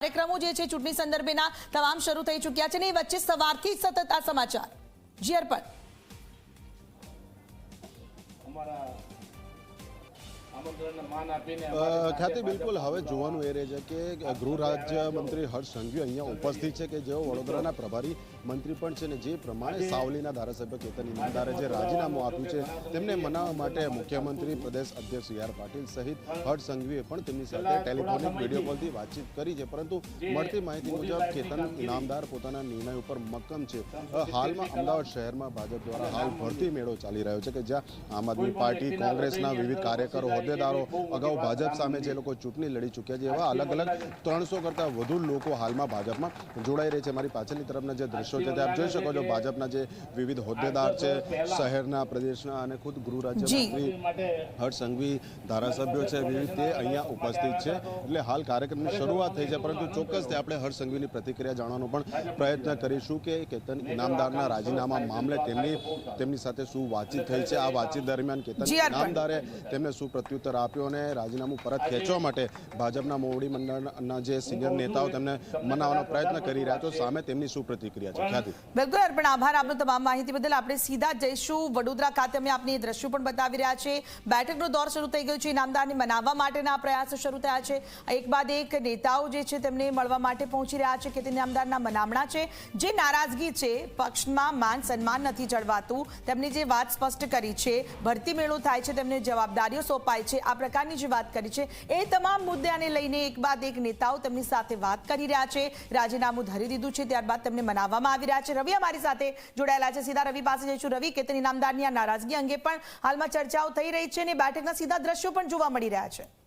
કાર્યક્રમો જે છે ચૂંટણી સંદર્ભેના તમામ શરૂ થઈ ચૂક્યા છે ને એ વચ્ચે સવારથી સતત આ સમાચાર. જી અર્પણ. અમારા ખ્યાતિ બિલકુલ. હવે જોવાનું એ રહે છે કે ગૃહ રાજ્યમંત્રી હર્ષ સંઘવી અહીંયા ઉપસ્થિત છે કે જેઓ વડોદરાના પ્રભારી મંત્રી પણ છે ને જે પ્રમાણે સાવલીના ધારાસભ્ય કેતન ઇનામદારે જે રાજીનામું આપ્યું છે તેમને મનાવવા માટે મુખ્યમંત્રી પ્રદેશ અધ્યક્ષ સી આર પાટીલ સહિત હર્ષ સંઘવીએ પણ તેમની સાથે ટેલિફોનિક વીડિયો કોલથી વાતચીત કરી છે. પરંતુ મળતી માહિતી મુજબ કેતન ઇનામદાર પોતાના નિર્ણય ઉપર મક્કમ છે. હાલમાં અમદાવાદ શહેરમાં ભાજપ દ્વારા હાલ ભરતી મેળો ચાલી રહ્યો છે કે જ્યાં આમ આદમી પાર્ટી કોંગ્રેસના વિવિધ કાર્યકરો હોદ્દેદારો અગાઉ ભાજપ સામે જે લોકો ચૂંટણી લડી ચૂક્યા છે એવા અલગ અલગ ત્રણસો કરતાં વધુ લોકો હાલમાં ભાજપમાં જોડાઈ રહી છે. મારી પાછળની તરફના જે દ્રશ્યો છે તે આપ જોઈ શકો છો. ભાજપના જે વિવિધ હોદ્દેદાર છે શહેરના પ્રદેશના અને ખુદ ગૃહ રાજ્યમંત્રી હર્ષ સંઘવી ધારાસભ્યો છે વિવિધ તે અહીંયા ઉપસ્થિત છે. એટલે હાલ કાર્યક્રમની શરૂઆત થઈ છે પરંતુ ચોક્કસ તે આપણે હર્ષ સંઘવીની પ્રતિક્રિયા જાણવાનો પણ પ્રયત્ન કરીશું કે કેતન ઇનામદારના રાજીનામા મામલે તેમની તેમની સાથે શું વાતચીત થઈ છે. આ વાતચીત દરમિયાન કેતન ઇનામદારે તેમને શું પ્રત્યુત્તર આપ્યો અને રાજીનામું પરત ખેંચવા માટે ભાજપના મોવડી મંડળના જે સિનિયર નેતાઓ તેમને મનાવવાનો પ્રયત્ન કરી રહ્યા છો સામે તેમની શું પ્રતિક્રિયા છે? ખ્યાતિ. બિલકુલ અર્પણ આભાર આપનો તમામ માહિતી બદલ. આપણે સીધા જઈશું. વડોદરા ખાતે અમે આપની દ્રશ્યો પણ બતાવી રહ્યા છે બેઠકનો દોર શરૂ થઈ ગયો છે. ઇનામદારને મનાવવા માટેના પ્રયાસો શરૂ થયા છે. એક બાદ એક નેતાઓ જે છે તેમને મળવા માટે પહોંચી રહ્યા છે કે તે ઇનામદારના મનામણા છે. જે નારાજગી છે પક્ષમાં માન સન્માન નથી જળવાતું. તેમની જે વાત સ્પષ્ટ કરી છે ભરતી મેળો થાય છે તેમને જવાબદારીઓ સોંપાય છે આ પ્રકારની જે વાત કરી છે, એ તમામ મુદ્દાને લઈને એક બાદ એક નેતાઓ તેમની સાથે વાત કરી રહ્યા છે. રાજીનામું ધરી દીધું છે, ત્યારબાદ તેમને મનાવવામાં આવી રહ્યા છે. રવિ અમારી સાથે જોડાયેલા છે. સીધા રવિ પાસે જઈશું. રવિ, કેતન ઇનામદારની આ નારાજગી અંગે પણ હાલમાં ચર્ચાઓ થઈ રહી છે અને બેઠકના સીધા દ્રશ્યો પણ જોવા મળી રહ્યા છે.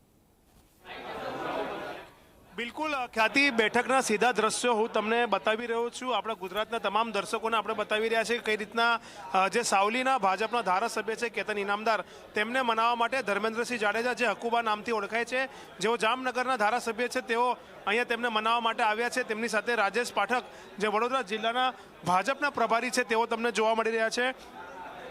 બિલકુલ ખ્યાતિ બેઠકના સીધા દ્રશ્યો હું તમને બતાવી રહ્યો છું. આપણા ગુજરાતના તમામ દર્શકોને આપણે બતાવી રહ્યા છીએ કઈ રીતના જે સાવલીના ભાજપના ધારાસભ્ય છે, કેતન ઇનામદાર, તેમને મનાવવા માટે ધર્મેન્દ્રસિંહ જાડેજા જે હકુબા નામથી ઓળખાય છે, જેઓ જામનગરના ધારાસભ્ય છે, તેઓ અહીંયા તેમને મનાવવા માટે આવ્યા છે. તેમની સાથે રાજેશ પાઠક, જે વડોદરા જિલ્લાના ભાજપના પ્રભારી છે, તેઓ તમને જોવા મળી રહ્યા છે.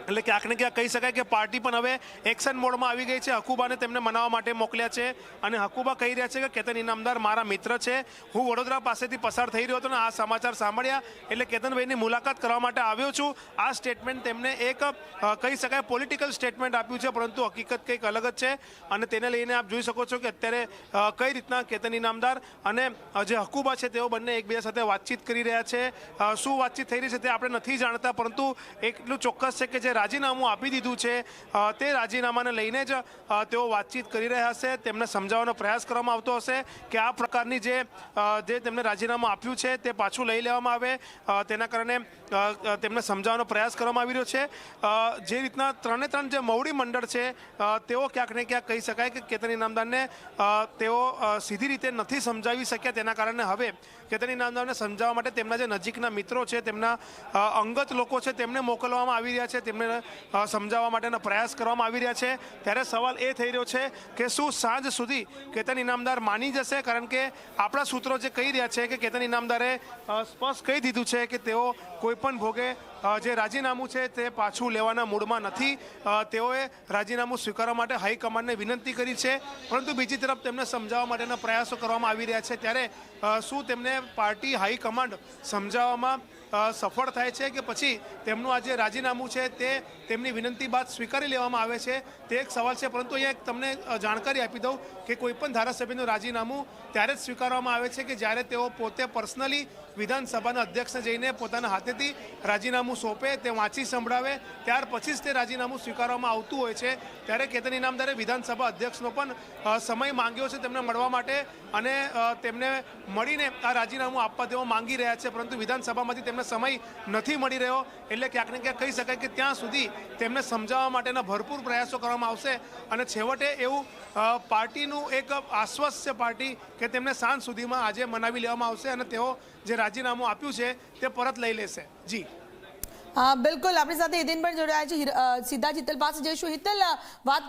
એટલે ક્યાંક ને ક્યાંક કહી શકાય કે પાર્ટી પણ હવે એક્શન મોડમાં આવી ગઈ છે. હકુબાને તેમને મનાવવા માટે મોકલ્યા છે અને હકુબા કહી રહ્યા છે કે કેતન ઇનામદાર મારા મિત્ર છે. હું વડોદરા પાસેથી પસાર થઈ રહ્યો હતો અને આ સમાચાર સાંભળ્યા એટલે કેતનભાઈની મુલાકાત કરવા માટે આવ્યો છું. આ સ્ટેટમેન્ટ તેમને એક કહી શકાય પોલિટિકલ સ્ટેટમેન્ટ આપ્યું છે, પરંતુ હકીકત કંઈક અલગ જ છે અને તેને લઈને આપ જોઈ શકો છો કે અત્યારે કઈ રીતના કેતન ઇનામદાર અને જે હકુબા છે તેઓ બંને એકબીજા સાથે વાતચીત કરી રહ્યા છે. શું વાતચીત થઈ રહી છે તે આપણે નથી જાણતા, પરંતુ એટલું ચોક્કસ છે કે જે રાજીનામું આપી દીધું છે તે રાજીનામાને લઈને જ તેઓ વાતચીત કરી રહ્યા હશે, તેમને સમજાવવાનો પ્રયાસ કરવામાં આવતો હશે કે આ પ્રકારની જે જે તેમને રાજીનામું આપ્યું છે તે પાછું લઈ લેવામાં આવે તેના કારણે તેમને સમજાવવાનો પ્રયાસ કરવામાં આવી રહ્યો છે. જે રીતના ત્રણે ત્રણ જે મવડી મંડળ છે તેઓ ક્યાંક ને ક્યાંક કહી શકાય કે કેતન ઇનામદારને તેઓ સીધી રીતે નથી સમજાવી શક્યા તેના કારણે હવે કેતન ઇનામદારને સમજાવવા માટે તેમના જે નજીકના મિત્રો છે, તેમના અંગત લોકો છે, તેમને મોકલવામાં આવી રહ્યા છે, તેમને સમજાવવા માટેનો પ્રયાસ કરવામાં આવી રહ્યા છે. ત્યારે સવાલ એ થઈ રહ્યો છે કે શું સાંજ સુધી કેતન ઇનામદાર માની જશે? કારણ કે આપણા સૂત્રો જે કહી રહ્યા છે કે કેતન ઇનામદારે સ્પષ્ટ કહી દીધું છે કે તેઓ કોઈ પણ ભોગે જે રાજીનામું છે તે પાછું લેવાના મૂડમાં નથી. તેઓએ રાજીનામું સ્વીકારવા માટે હાઈકમાન્ડને વિનંતી કરી છે. પરંતુ બીજી તરફ તેમને સમજાવવા માટેના પ્રયાસો કરવામાં આવી રહ્યા છે. ત્યારે શું તેમને પાર્ટી હાઈકમાન્ડ સમજાવવામાં સફળ થાય છે કે પછી તેમનું આ જે રાજીનામું છે તે તેમની વિનંતી બાદ સ્વીકારી લેવામાં આવે છે? તે એક સવાલ છે. પરંતુ અહીંયા તમને જાણકારી આપી દઉં કે કોઈપણ ધારાસભ્યનું રાજીનામું ત્યારે જ સ્વીકારવામાં આવે છે કે જ્યારે તેઓ પોતે પર્સનલી વિધાનસભાના અધ્યક્ષને જઈને પોતાના હાથેથી રાજીનામું સોંપે, તે વાંચી સંભળાવે, ત્યાર પછી જ તે રાજીનામું સ્વીકારવામાં આવતું હોય છે. ત્યારે કેતન ઇનામદારે વિધાનસભા અધ્યક્ષનો પણ સમય માંગ્યો છે તેમને મળવા માટે અને તેમને મળીને આ રાજીનામું આપવા તેઓ માંગી રહ્યા છે. પરંતુ વિધાનસભામાંથી તેમને સમય નથી મળી રહ્યો, એટલે ક્યાંક ને ક્યાંક કહી શકાય કે ત્યાં સુધી તેમને સમજાવવા માટેના ભરપૂર પ્રયાસો કરવામાં આવશે. અને છેવટે એવું પાર્ટીનું એક આશ્વાસ છે પાર્ટી કે તેમને સાંજ સુધીમાં આજે મનાવી લેવામાં આવશે અને તેઓ જે રાજીનામું આપ્યું છે, તે પરત લઈ લેશે. જી. બિલકુલ. આપણી સાથે હિતેન પણ જોડાયા છે. સીધા જીતલ પાસે જઈશું. હિતલ વાત